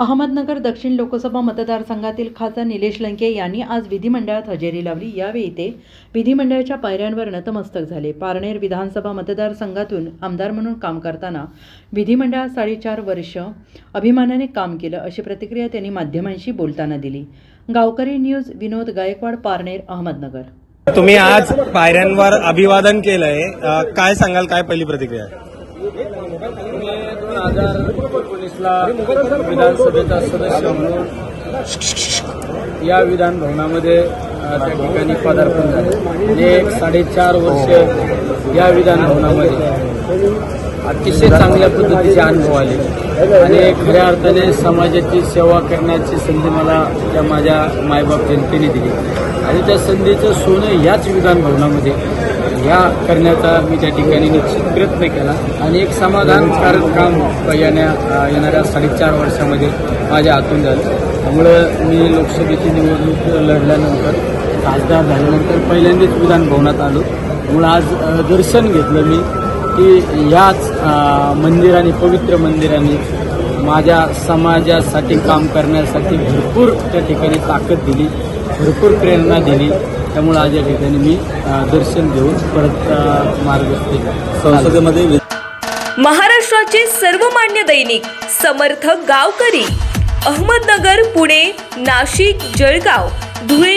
अहमदनगर दक्षिण लोकसभा मतदारसंघातील खासदार निलेश लंके यांनी आज विधिमंडळात हजेरी लावली. यावेळी ते विधिमंडळाच्या पायऱ्यांवर नतमस्तक झाले. पारनेर विधानसभा मतदारसंघातून आमदार म्हणून काम करताना विधिमंडळात साडेचार वर्ष अभिमानाने काम केलं अशी प्रतिक्रिया त्यांनी माध्यमांशी बोलताना दिली. गावकरी न्यूज विनोद गायकवाड पारनेर अहमदनगर. तुम्ही आज पायऱ्यांवर अभिवादन केलंय. काय सांगाल? काय पहिली प्रतिक्रिया एकोणीसला विधानसभेचा सदस्य म्हणून या विधान भवनामध्ये त्या ठिकाणी पदार्पण झाले. म्हणजे एक साडेचार वर्ष या विधान भवनामध्ये अतिशय चांगल्या पद्धतीचे अनुभव आले. आणि खऱ्या अर्थाने समाजाची सेवा करण्याची संधी मला त्या माझ्या मायबाप जनतेने दिली. आणि त्या संधीचं सोनं याच विधान भवनामध्ये या करण्याचा मी त्या ठिकाणी निश्चित प्रयत्न केला. आणि एक समाधानकारक काम येण्या येणाऱ्या साडेचार वर्षामध्ये माझ्या हातून झालं. त्यामुळं मी लोकसभेची निवडणूक लढल्यानंतर खासदार झाल्यानंतर पहिल्यांदाच विधान भवनात आलो. त्यामुळं आज दर्शन घेतलं मी की याच अ, मंदिराने पवित्र मंदिराने माझ्या समाजासाठी काम करण्यासाठी भरपूर त्या ठिकाणी ताकद दिली भरपूर प्रेरणा दिली. त्यामुळे आज या ठिकाणी मी दर्शन घेऊन परत अ, मार्गस्थ संसदेमध्ये महाराष्ट्राचे सर्वमान्य दैनिक समर्थ गावकरी अहमदनगर पुणे नाशिक जळगाव धुळे